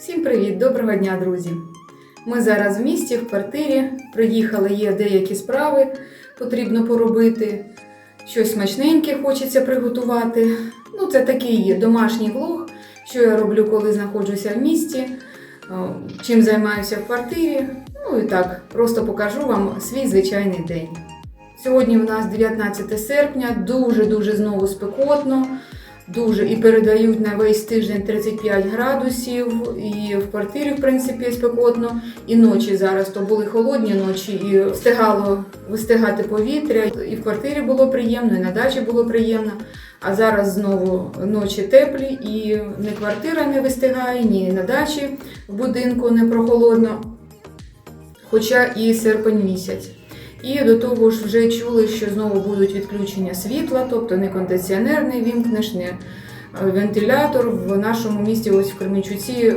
Всім привіт, доброго дня, друзі! Ми зараз в місті, в квартирі. Приїхали, є деякі справи, потрібно поробити. Щось смачненьке хочеться приготувати. Ну, це такий домашній влог, що я роблю, коли знаходжуся в місті, чим займаюся в квартирі. Ну і так, просто покажу вам свій звичайний день. Сьогодні у нас 19 серпня, дуже-дуже знову спекотно. Дуже і передають на весь тиждень 35 градусів, і в квартирі, в принципі, спекотно. І ночі зараз то були холодні ночі, і встигало вистигати повітря. І в квартирі було приємно, і на дачі було приємно. А зараз знову ночі теплі, і ні квартира не вистигає, ні на дачі в будинку не прохолодно. Хоча і серпень місяць. І до того ж вже чули, що знову будуть відключення світла, тобто не кондиціонер не вімкнеш, не вентилятор. В нашому місті, ось в Кременчуці,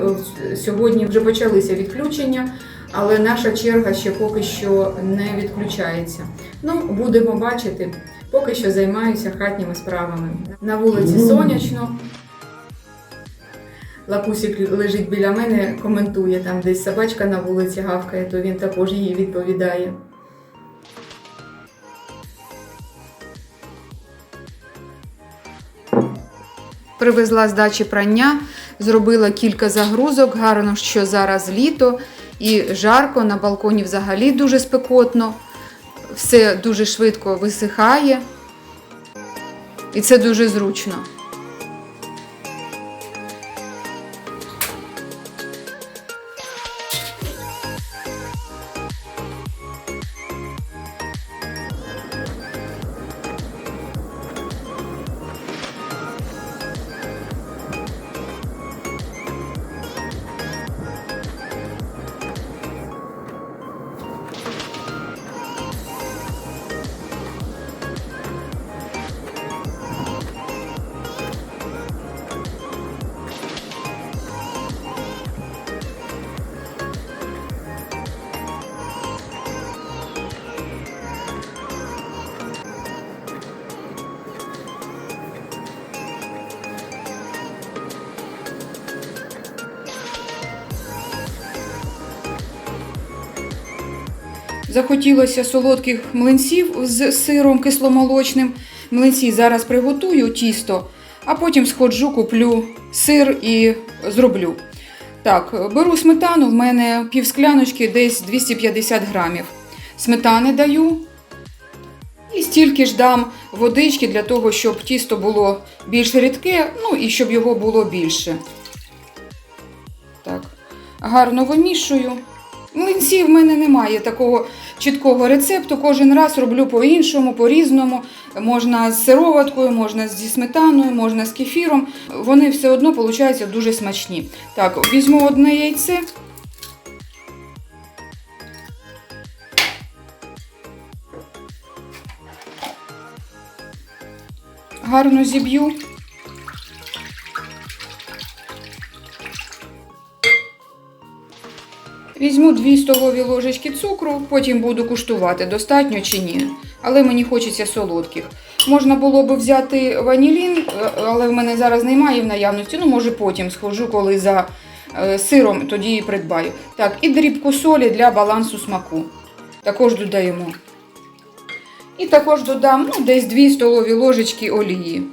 е, сьогодні вже почалися відключення, але наша черга ще поки що не відключається. Ну, будемо бачити. Поки що займаюся хатніми справами. На вулиці сонячно. Лакусик лежить біля мене, коментує там десь собачка на вулиці гавкає, то він також їй відповідає. Привезла з дачі прання, зробила кілька загрузок. Гарно, що зараз літо і жарко, на балконі взагалі дуже спекотно. Все дуже швидко висихає. І це дуже зручно. Захотілося солодких млинців з сиром кисломолочним. Млинці зараз приготую тісто, а потім сходжу, куплю сир і зроблю. Так, беру сметану, в мене пів скляночки, десь 250 грамів. Сметани даю. І стільки ж дам водички для того, щоб тісто було більш рідке, ну і щоб його було більше. Так, гарно вимішую. Млинці в мене немає такого чіткого рецепту. Кожен раз роблю по-іншому, по-різному. Можна з сироваткою, можна зі сметаною, можна з кефіром. Вони все одно виходять дуже смачні. Так, візьму одне яйце. Гарно зіб'ю. Візьму 2 столові ложечки цукру, потім буду куштувати, достатньо чи ні. Але мені хочеться солодких. Можна було б взяти ванілін, е, але в мене зараз немає в наявності. Ну, може, потім схожу, коли за е, сиром, тоді і придбаю. Так, і дрібку солі для балансу смаку. Також додаємо. І також додам ну, десь 2 столові ложечки олії.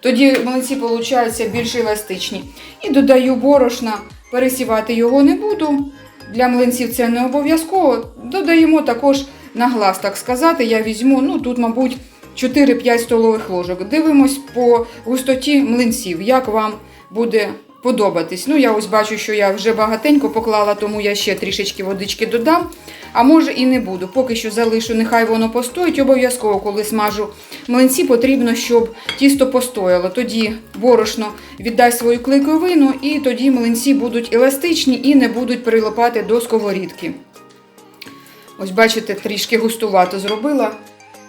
Тоді млинці получаються більш еластичні. І додаю борошна. Пересівати його не буду. Для млинців це не обов'язково. Додаємо також на глаз, так сказати. Я візьму, ну тут, мабуть, 4-5 столових ложок. Дивимось по густоті млинців, як вам буде подобатись. Ну, я ось бачу, що я вже багатенько поклала, тому я ще трішечки водички додам. А може і не буду. Поки що залишу, нехай воно постоїть. Обов'язково, коли смажу млинці, потрібно, щоб тісто постояло. Тоді борошно віддасть свою клейковину, і тоді млинці будуть еластичні і не будуть прилипати до сковорідки. Ось, бачите, трішки густувато зробила.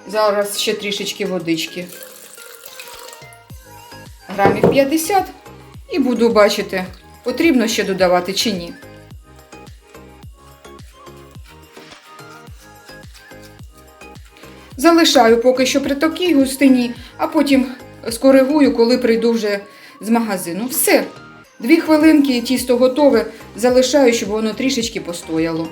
Зараз ще трішечки водички. Грамів 50. І буду бачити, потрібно ще додавати чи ні. Залишаю поки що при такій густині, а потім скоригую, коли прийду вже з магазину. Все. Дві хвилинки і тісто готове, залишаю, щоб воно трішечки постояло.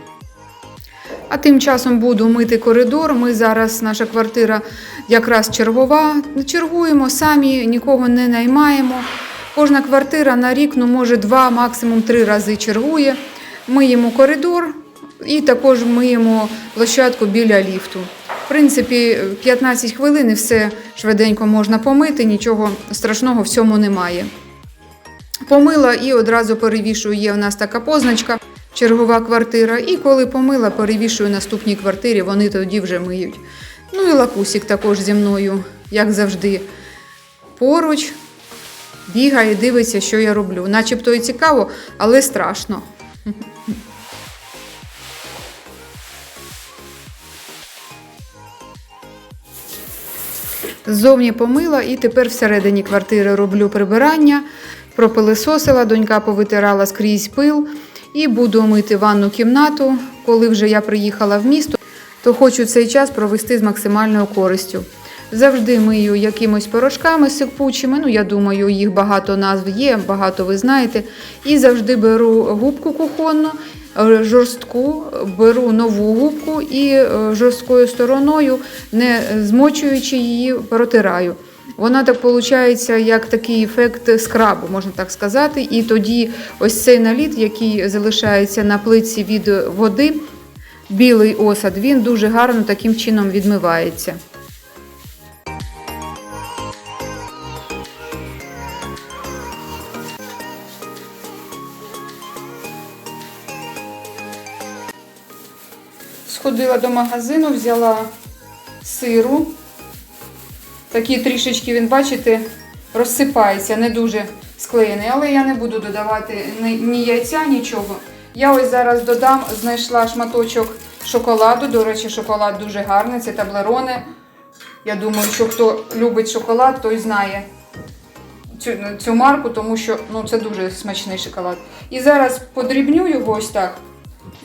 А тим часом буду мити коридор. Ми зараз, наша квартира якраз чергова. Чергуємо самі, нікого не наймаємо. Кожна квартира на рік, ну може два, максимум три рази чергує. Миємо коридор і також миємо площадку біля ліфту. В принципі, 15 хвилин і все швиденько можна помити, нічого страшного в цьому немає. Помила і одразу перевішую. Є у нас така позначка, чергова квартира. І коли помила, перевішую наступній квартирі, вони тоді вже миють. Ну і лакусік також зі мною, як завжди, поруч бігає, дивиться, що я роблю. Начебто і цікаво, але страшно. Ззовні помила і тепер всередині квартири роблю прибирання. Пропилисосила, донька повитирала скрізь пил і буду мити ванну кімнату. Коли вже я приїхала в місто, то хочу цей час провести з максимальною користю. Завжди мию якимось порошками сипучими. Ну, я думаю, їх багато назв є, багато ви знаєте. І завжди беру губку кухонну, е, жорстку, беру нову губку і е, жорсткою стороною, не змочуючи її, протираю. Вона так виходить, як такий ефект скрабу, можна так сказати. І тоді ось цей наліт, який залишається на плитці від води, білий осад, він дуже гарно таким чином відмивається. Сходила до магазину, взяла сиру. Такий трішечки він, бачите, розсипається, не дуже склеєний. Але я не буду додавати ні яйця, нічого. Я ось зараз додам, знайшла шматочок шоколаду. До речі, шоколад дуже гарний, це таблерони. Я думаю, що хто любить шоколад, той знає цю, цю марку, тому що ну, це дуже смачний шоколад. І зараз подрібню його ось так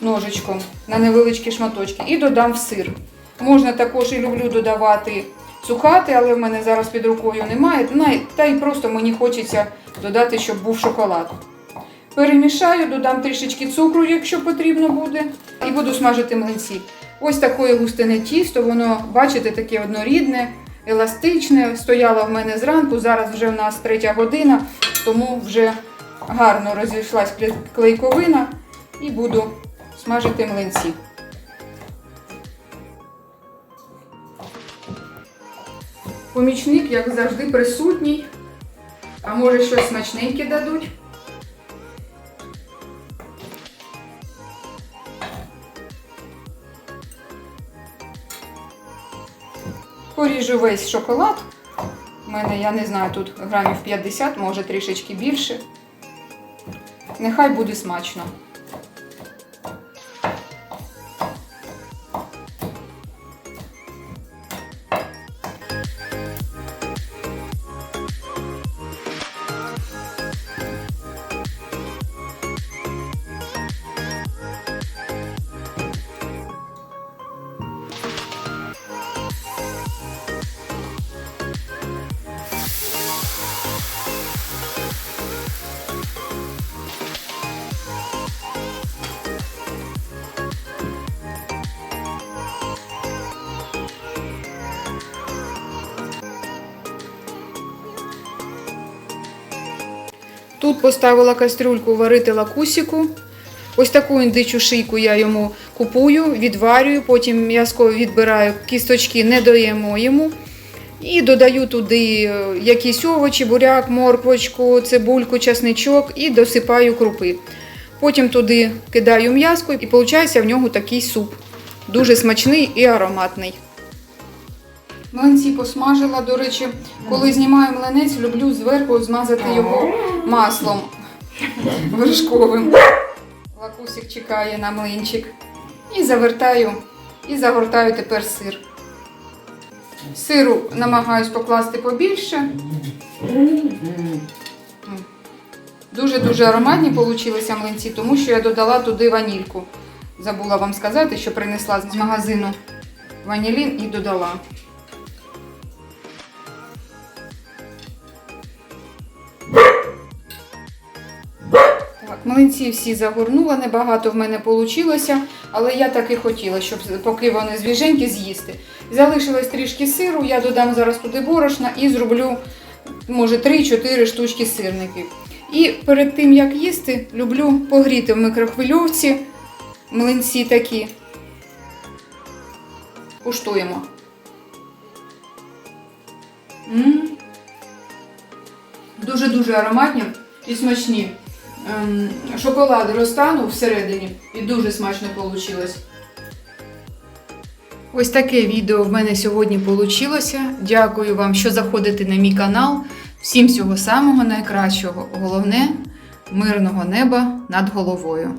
ножичком на невеличкі шматочки і додам в сир. Можна також і люблю додавати цукати, але в мене зараз під рукою немає. Та й просто мені хочеться додати, щоб був шоколад. Перемішаю, додам трішечки цукру, якщо потрібно буде, і буду смажити млинці. Ось такої густине тісто, воно, бачите, таке однорідне, еластичне. Стояло в мене зранку, зараз вже в нас третя година, тому вже гарно розійшлась клейковина і буду смажити млинці. Помічник, як завжди, присутній. А може щось смачненьке дадуть. Поріжу весь шоколад. У мене, я не знаю, тут грамів 50, може трішечки більше. Нехай буде смачно. Тут поставила кастрюльку варити лакусіку. Ось таку індичу шийку я йому купую, відварюю, потім м'язко відбираю кісточки, не даємо йому. І додаю туди е, якісь овочі, буряк, морквочку, цибульку, часничок і досипаю крупи. Потім туди кидаю м'язко і виходить в нього такий суп. Дуже смачний і ароматний. Млинці посмажила, до речі, коли знімаю млинець, люблю зверху змазати його маслом вершковим. Лакусик чекає на млинчик. І завертаю, і загортаю тепер сир. Сиру намагаюсь покласти побільше. Дуже-дуже ароматні получилися млинці, тому що я додала туди ванільку. Забула вам сказати, що принесла з магазину ванілін і додала. Млинці всі загорнула, небагато в мене вийшло, але я так і хотіла, щоб поки вони свіженькі з'їсти. Залишилось трішки сиру, я додам зараз туди борошна і зроблю, може, 3-4 штучки сирників. І перед тим, як їсти, люблю погріти в мікрохвильовці млинці такі. Куштуємо. Дуже-дуже ароматні і смачні. Ем, шоколад розтанув всередині і дуже смачно вийшло. Ось таке відео в мене сьогодні вийшло. Дякую вам, що заходите на мій канал. Всім всього самого найкращого. Головне мирного неба над головою.